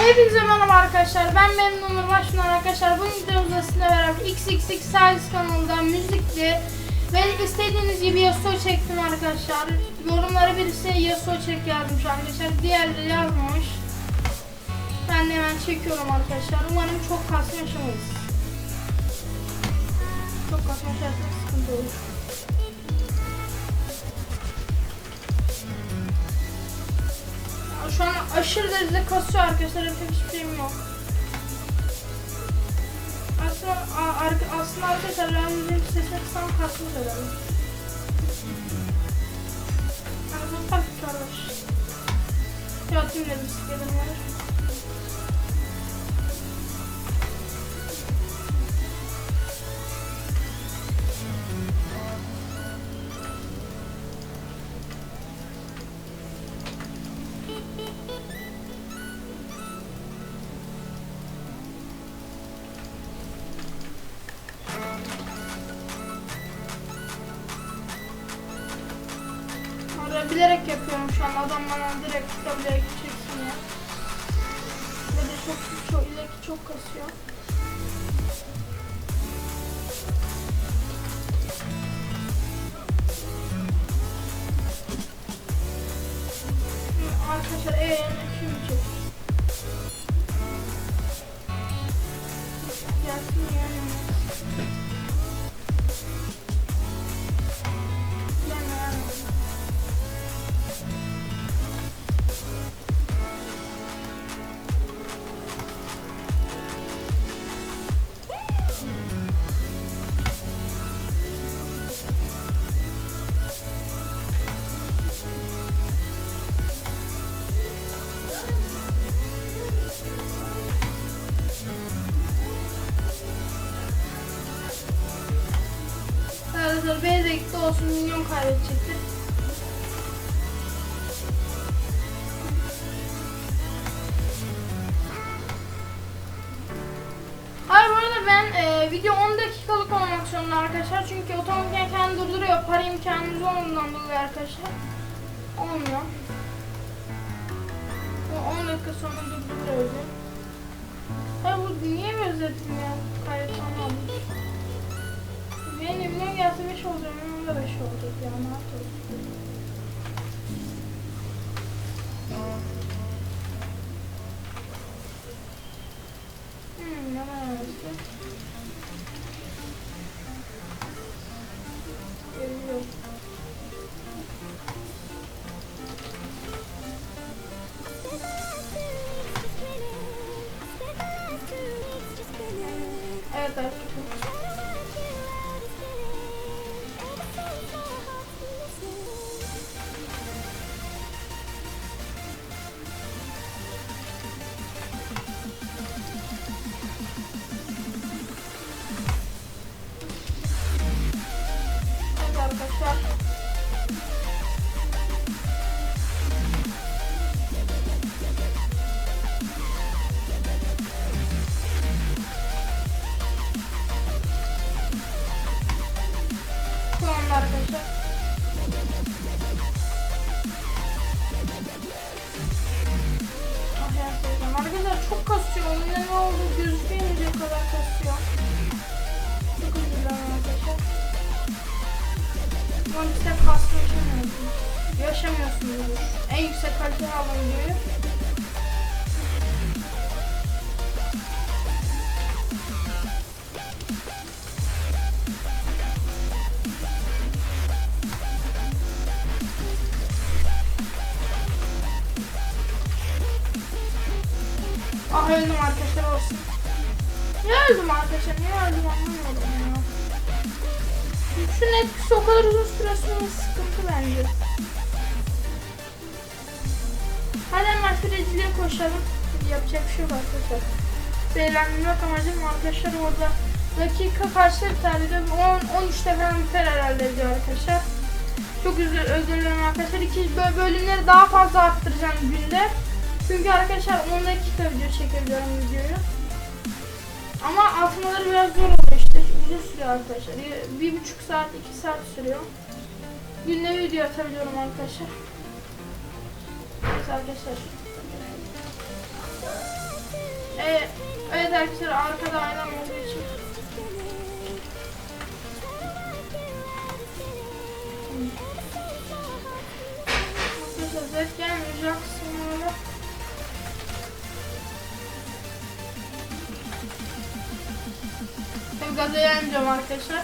Hepinize merhaba arkadaşlar. Ben Memnun Nur Başpınar arkadaşlar. Bu videomuzda sizinle beraber XXX Size kanalında müzikli ve istediğiniz gibi Yasuo çektim arkadaşlar. Yorumlara birisi Yasuo çek yazmış arkadaşlar. Diğerleri yazmamış. Ben de hemen çekiyorum arkadaşlar. Umarım çok kasma yaşamayız. Çok kasma yaşarsak sıkıntı olur. Şu an aşırı derecede kasıyor arkadaşlar. Yapacak hiçbir şeyim yok. Aslında, aslında arkadaşlar ben müziğin sesini kısam kasmış ederim. Yani bu fark kardeş. Ya tüm de bisikletim var. Bilerek yapıyorum şu an. Adam bana direkt bilerek çeksin ya. Ve de çok çok ileriki çok kasıyor. Arkadaşlar eee kim çek? Gelsin yani. Olsun milyon kaybedecektir. Hayır bu arada ben e, video 10 dakikalık olmak zorunda arkadaşlar. Çünkü otomatikten kendi durduruyor. Para imkanımız olmadığından dolayı arkadaşlar. Olmuyor. O 10 dakika sonra durduruyor. Hayır bu niye özledim ya? Gayet gelse 5 olacak, da 5 olacak ya. Ne yapacağız? Çok kasıyor. Oyunda ne oldu gözükmeyecek kadar kasıyor. Çok özür dilerim arkadaşlar. Ama işte kasma yaşamıyorsunuz. Yaşamıyorsunuz. En yüksek kaliteli alın diyor. Öldüm arkadaşlar olsun. Niye öldüm arkadaşlar? Niye öldüm anlamıyorum ya. Şunun etkisi o kadar uzun süresi sıkıntı bence. Hadi hemen süreciliğe koşalım. Yapacak bir şey yok arkadaşlar. Seyirlendirmek amacım arkadaşlar orada dakika kaçta biter dedi. 10 13'te falan biter herhalde diyor arkadaşlar. Çok özür, özür dilerim arkadaşlar. İki bö- bölümleri daha fazla arttıracağım günde. Çünkü arkadaşlar 10 dakika video çekebiliyorum videoyu. Ama atmaları biraz zor oluyor işte. Uzun sürüyor arkadaşlar. Bir, bir buçuk saat, iki saat sürüyor. Günde video atabiliyorum arkadaşlar. Evet arkadaşlar. Ee, evet arkadaşlar arkada aynam olduğu gaza gelmeyeceğim arkadaşlar.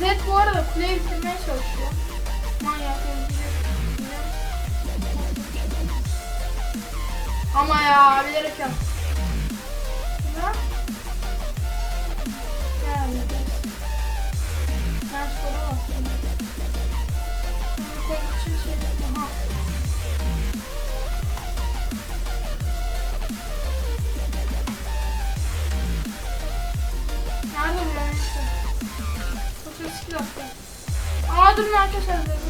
Zed bu arada kuleyi bitirmeye çalışıyor. Manyak. Ama ya bilerek yap. Aslında. Bunu koymak için şey Aha. Nerede bu.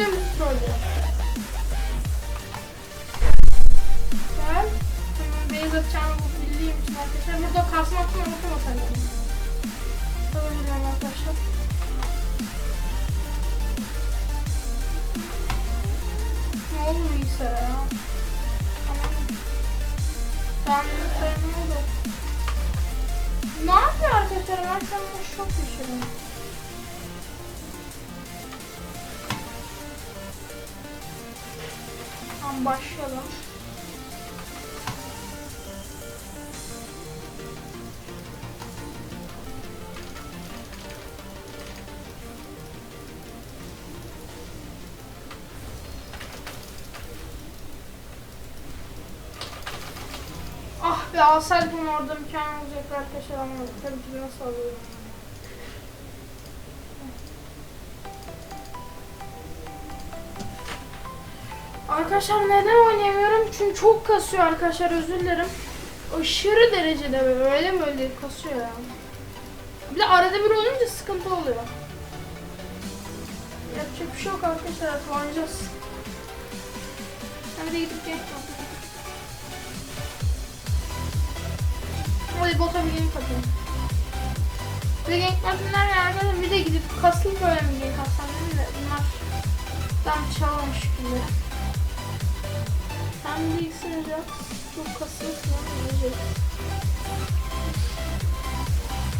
Ben bir söylüyor. Gel. Şimdi beyaz atacağımı bildiğim için arkadaşlar. Burada kasmaktan unutmasaydım. Tabii Tamam başlayalım. Ah be alsaydım orada mükemmel olacaktı arkadaşlar anladım. Tabii ki nasıl alıyorum. Arkadaşlar neden oynayamıyorum? Çünkü çok kasıyor arkadaşlar özür dilerim. Aşırı derecede böyle böyle kasıyor ya. Bir de arada bir olunca sıkıntı oluyor. Yapacak bir şey yok arkadaşlar oynayacağız. Hadi gidip gel. Hadi bota bir gank atayım. Bir gank atımlar ya arkadaşlar bir de gidip kasılı böyle mi gank atsam dedim de bunlar tam çalmış gibi. Sen de yap. Çok kasılsın ama yiyecek.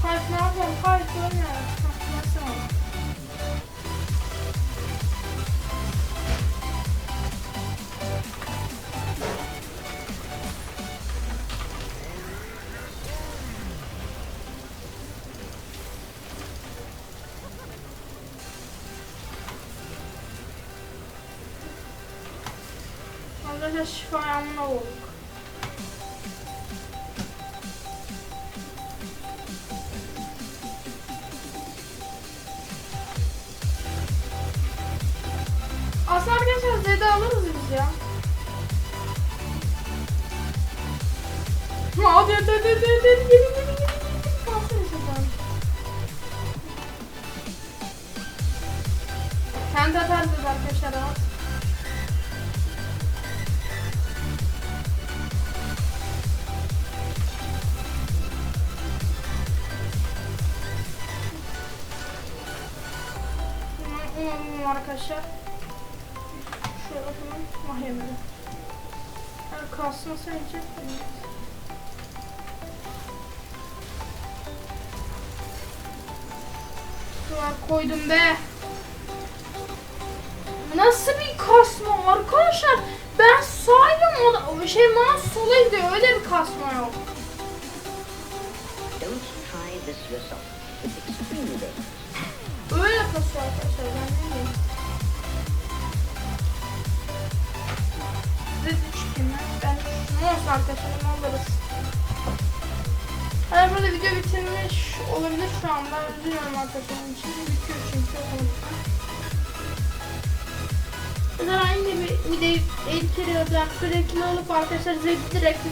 Kalp ne yapalım? Kalp. Hah, nasıl Arkadaşlar şifa yağmuruna olduk. Aslında arkadaşlar Z'de alırız biz ya. Hadi hadi hadi hadi hadi gelin gelin gelin gelin. Kalsın şuradan. Kendi atarız arkadaşlar rahat. Umarım arkadaşlar. Şöyle bakalım. Mahiyemde. Yani kalsın sence. Şuraya koydum be. Nasıl bir kasma arkadaşlar? Ben sağyım o şey mouse sola. Öyle bir kasma yok. Don't try this yourself. It's extremely dangerous. Öyle kasıyor arkadaşlar ben diyeyim. Size çıkayım ben. Ben olsun arkadaşlar ne alırız. Hani burada video bitirmiş olabilir şu anda. Dilerim arkadaşlar. Şimdi bitiyor çünkü. Zaten aynı bir video editleri yapacak. Sürekli olup arkadaşlar direkt